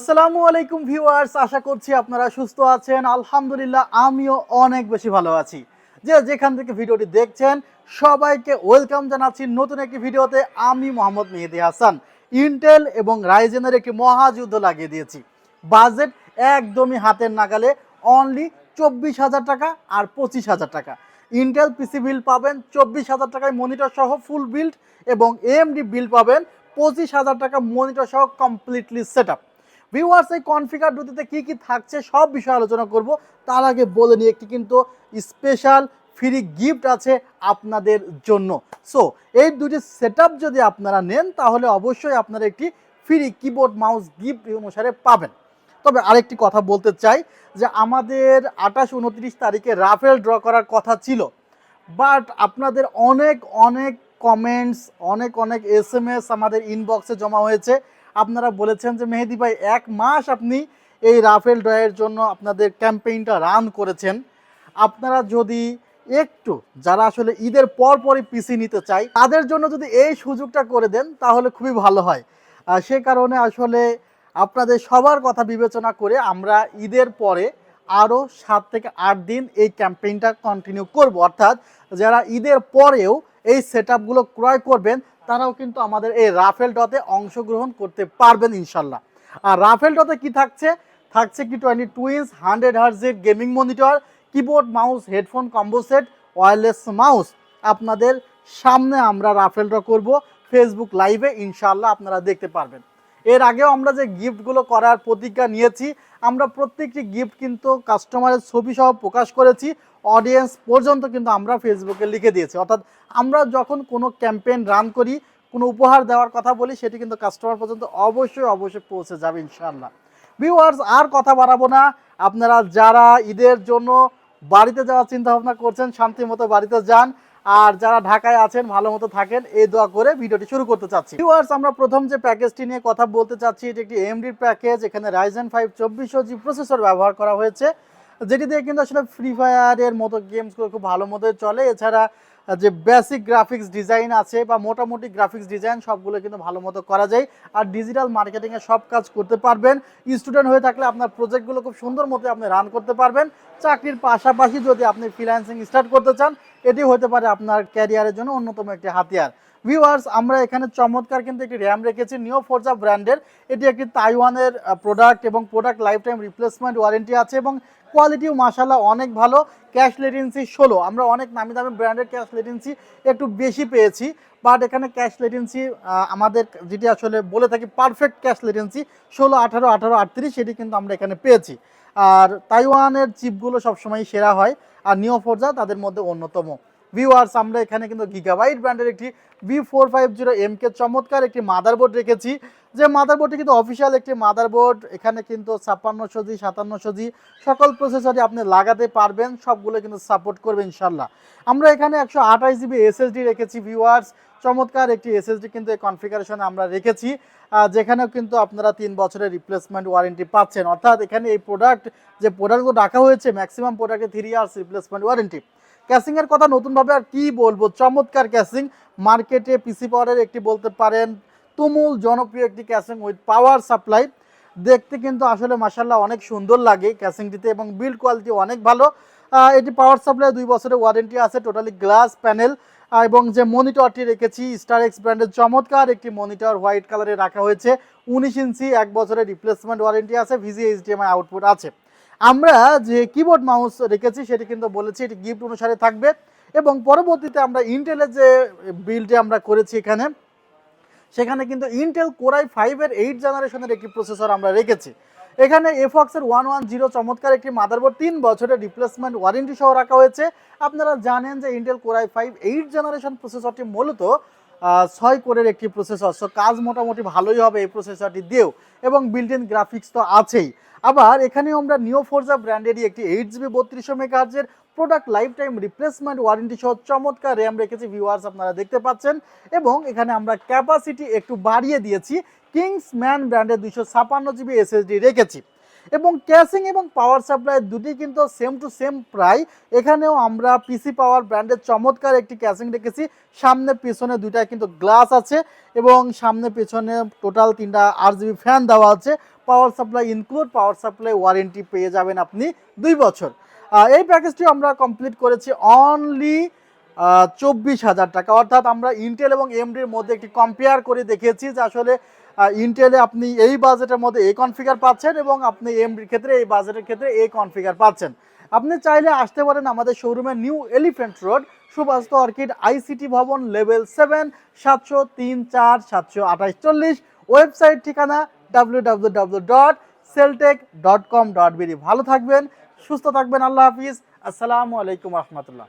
আসসালামু আলাইকুম ভিউয়ার্স, আশা করছি আপনারা সুস্থ আছেন। আলহামদুলিল্লাহ, আমিও অনেক বেশি ভালো আছি। যে যেখান থেকে ভিডিওটি দেখছেন, সবাইকে ওয়েলকাম জানাচ্ছি নতুন একটি ভিডিওতে। আমি মোহাম্মদ মেহেদি হাসান। ইন্টেল এবং রাইজেনের একটি মহাযুদ্ধ লাগিয়ে দিয়েছি। বাজেট একদমই হাতের নাগালে অনলি চব্বিশ হাজার টাকা আর পঁচিশ হাজার টাকা। ইন্টেল পিসি বিল পাবেন, চব্বিশ হাজার টাকায় মনিটর সহ ফুল বিল্ড এবং এএমডি বিল পাবেন, পঁচিশ হাজার টাকা মনিটর সহ কমপ্লিটলি সেট আপ ভিউয়ার্স এই কনফিগার দুটিতে কী কী থাকছে সব বিষয়ে আলোচনা করব। তার আগে বলে নিই, একটি কিন্তু স্পেশাল ফ্রি গিফট আছে আপনাদের জন্য। সো এই দুটি সেট যদি আপনারা নেন, তাহলে অবশ্যই আপনারা একটি ফ্রি কিবোর্ড মাউস গিফট অনুসারে পাবেন। তবে আরেকটি কথা বলতে চাই, যে আমাদের আঠাশ, উনত্রিশ তারিখে রাফেল ড্র করার কথা ছিল। বাট আপনাদের অনেক অনেক কমেন্টস অনেক অনেক এস আমাদের ইনবক্সে জমা হয়েছে। আপনারা বলেছেন যে মেহেদি ভাই, এক মাস আপনি এই রাফেল ড্রয়ের জন্য আপনাদের ক্যাম্পেইনটা রান করেছেন। আপনারা যদি একটু, যারা আসলে ঈদের পর পরই পিসি নিতে চাই তাদের জন্য যদি এই সুযোগটা করে দেন, তাহলে খুবই ভালো হয়। সে কারণে আসলে আপনাদের সবার কথা বিবেচনা করে আমরা ঈদের পরে আরও সাত থেকে আট দিন এই ক্যাম্পেইনটা কন্টিনিউ করব। অর্থাৎ যারা ঈদের পরেও এই সেট ক্রয় করবেন তারাও কিন্তু আমাদের এই রাফেল ডতে অংশগ্রহণ করতে পারবেন ইনশাল্লাহ। আর রাফেল ডতে কি থাকছে? থাকছে কি twenty two inch hundred হার্জের gaming monitor, keyboard, mouse, headphone, combo set wireless mouse. আপনাদের সামনে আমরা রাফেল ড্র করব। ফেসবুক লাইভে ইনশাল্লাহ আপনারা দেখতে পারবেন। এর আগেও আমরা যে গিফটগুলো করার প্রতিজ্ঞা নিয়েছি, আমরা প্রত্যেকটি গিফট কিন্তু কাস্টমারের ছবি সহ প্রকাশ করেছি অডিয়েন্স পর্যন্ত কিন্তু আমরা ফেসবুকে লিখে দিয়েছি। অর্থাৎ আমরা যখন কোনো ক্যাম্পেইন রান করি, কোনো উপহার দেওয়ার কথা বলি, সেটি কিন্তু কাস্টমার পর্যন্ত অবশ্যই অবশ্যই পৌঁছে যাবে ইনশাল্লাহ ভিউয়ার্স আর কথা বাড়াবো না। আপনারা যারা ঈদের জন্য বাড়িতে যাওয়ার চিন্তা ভাবনা করছেন শান্তি মতো বাড়িতে যান আর যারা ঢাকায় আছেন, ভালো মতো থাকেন, এই দোয়া করে ভিডিওটি শুরু করতে চাচ্ছি। ভিউয়ার্স আমরা প্রথম যে প্যাকেজটি নিয়ে কথা বলতে চাচ্ছি, এটি একটি এমডির প্যাকেজ। এখানে রাইজেন ফাইভ চব্বিশশো জি প্রসেসর ব্যবহার করা হয়েছে, যেটি দিয়ে কিন্তু আসলে ফ্রি ফায়ারের মতো গেমসগুলো খুব ভালো মতো চলে। এছাড়া যে বেসিক গ্রাফিক্স ডিজাইন আছে বা মোটামুটি গ্রাফিক্স ডিজাইন সবগুলো কিন্তু ভালো মতো করা যায়। আর ডিজিটাল মার্কেটিংয়ে সব কাজ করতে পারবেন। স্টুডেন্ট হয়ে থাকলে আপনার প্রজেক্টগুলো খুব সুন্দর মতো আপনি রান করতে পারবেন। চাকরির পাশাপাশি যদি আপনি ফ্রিল্যান্সিং স্টার্ট করতে চান, এটি হতে পারে আপনার ক্যারিয়ারের জন্য অন্যতম একটি হাতিয়ার। ভিউয়ার্স আমরা এখানে চমৎকার কিন্তু একটি র্যাম রেখেছি নিও ফোরজা ব্র্যান্ডের এটি একটি তাইওয়ানের প্রোডাক্ট এবং product life time replacement warranty আছে এবং কোয়ালিটিও মাসাল্লাহ অনেক ভালো। ক্যাশ লেটেন্সি ষোলো। আমরা অনেক নামি দামি ব্র্যান্ডের ক্যাশ লেটেন্সি একটু বেশি পেয়েছি বাট এখানে ক্যাশ লেটেন্সি আমাদের যেটি আসলে বলে থাকি পারফেক্ট ক্যাশ লেটেন্সি ষোলো, আঠারো আঠারো, আটত্রিশ, সেটি কিন্তু আমরা এখানে পেয়েছি। আর তাইওয়ানের চিপগুলো সবসময় সেরা হয়, আর নিও ফোরজা তাদের মধ্যে অন্যতম। ভিউয়ার্স আমরা এখানে কিন্তু গিগাবাইট ব্র্যান্ডের একটি B four five zero M K চমৎকার একটি মাদারবোর্ড রেখেছি। যে মাদারবোর্ডটি কিন্তু অফিসিয়াল একটি মাদারবোর্ড এখানে কিন্তু ছাপ্পান্নশো জি, সাতান্নশো জি, সকল প্রসেসরই আপনি লাগাতে পারবেন, সবগুলো কিন্তু সাপোর্ট করবে ইনশাল্লাহ আমরা এখানে একশো আঠাশ জিবি এসএসডি রেখেছি ভিউয়ার্স চমৎকার একটি এসএসডি কিন্তু এই কনফিগারেশনে আমরা রেখেছি যেখানেও কিন্তু আপনারা তিন বছরের রিপ্লেসমেন্ট ওয়ারেন্টি পাচ্ছেন। অর্থাৎ এখানে এই প্রোডাক্ট যে প্রোডাক্টগুলো রাখা হয়েছে ম্যাক্সিমাম প্রোডাক্টে three years replacement warranty casing এর কথা নতুনভাবে আর কি বলব? চমৎকার ক্যাসিং। মার্কেটে পিসি পাওয়ারের একটি বলতে পারেন, তুমুল জনপ্রিয় একটি ক্যাসিং উইথ পাওয়ার সাপ্লাই দেখতে কিন্তু আসলে মাসাল্লাহ অনেক সুন্দর লাগে ক্যাসিংটিতে এবং বিল্ড কোয়ালিটি অনেক ভালো। এটি পাওয়ার সাপ্লাই দুই বছরের ওয়ারেন্টি আছে টোটালি গ্লাস প্যানেল এবং যে মনিটরটি রেখেছি স্টার এক্স ব্র্যান্ডের চমৎকার একটি মনিটর হোয়াইট কালারে রাখা হয়েছে। উনিশ ইঞ্চি, এক বছরের রিপ্লেসমেন্ট ওয়ারেন্টি আছে ভিজি এইচডিএমআই আউটপুট আছে। আমরা যে কিবোর্ড মাউস রেখেছি, সেটি কিন্তু বলেছি, এটি গিফট অনুসারে থাকবে। এবং পরবর্তীতে আমরা ইন্টেলের যে বিলটি আমরা করেছি এখানে, সেখানে কিন্তু ইন্টেল কোরাই ফাইভের এইট জেনারেশনের একটি প্রসেসর আমরা রেখেছি। এখানে এফক্সের ওয়ান ওয়ান জিরো চমৎকার একটি মাদারবোর্ড তিন বছরের রিপ্লেসমেন্ট ওয়ারেন্টি সহ রাখা হয়েছে। আপনারা জানেন যে Intel core i five eight generation প্রসেসরটি মূলত ছয় কোরের একটি প্রসেসর সো কাজ মোটামুটি ভালোই হবে এই প্রসেসরটি দিয়েও। এবং বিল্ট ইন গ্রাফিক্স তো আছেই। আবার এখানেও আমরা নিও ফোরজা ব্র্যান্ডেরই একটি এইট জিবি বত্রিশশো মেগাহার্জের product life time replacement warranty সহ চমৎকার র্যাম রেখেছি ভিউয়ার্স আপনারা দেখতে পাচ্ছেন। এবং এখানে আমরা ক্যাপাসিটি একটু বাড়িয়ে দিয়েছি কিংস ম্যান ব্র্যান্ডের দুইশো ছাপান্ন জিবি এসএসডি রেখেছি। এবং ক্যাসিং এবং পাওয়ার সাপ্লাই দুটি কিন্তু সেম টু সেম প্রায় এখানেও আমরা পিসি পাওয়ার ব্র্যান্ডের চমৎকার একটি ক্যাসিং রেখেছি। সামনে, পিছনে দুইটা কিন্তু গ্লাস আছে এবং সামনে, পেছনে টোটাল তিনটা আর জিবি ফ্যান দেওয়া আছে। Power supply include, power supply warranty পেয়ে যাবেন আপনি দুই বছর। এই প্যাকেজটি আমরা কমপ্লিট করেছি অনলি চব্বিশ হাজার টাকা। অর্থাৎ আমরা ইন্টেল এবং এমডির মধ্যে একটি কম্পেয়ার করে দেখিয়েছি যে আসলে ইন্টেলে আপনি এই বাজেটের মধ্যে এই কনফিগার পাচ্ছেন এবং আপনি এমডির ক্ষেত্রে এই বাজেটের ক্ষেত্রে এই কনফিগার পাচ্ছেন। আপনি চাইলে আসতে পারেন আমাদের শোরুমে New Elephant Road Subhash Orchid ICT ভবন লেভেল সেভেন সাতশো তিন, চার, সাতশো আঠাশ, চল্লিশ। ওয়েবসাইট ঠিকানা W W dot Celltech dot com dot ভালো থাকবেন, সুস্থ থাকবেন, আল্লাহ হাফিজ। আসসালামু আলাইকুম রহমতুল্লাহ।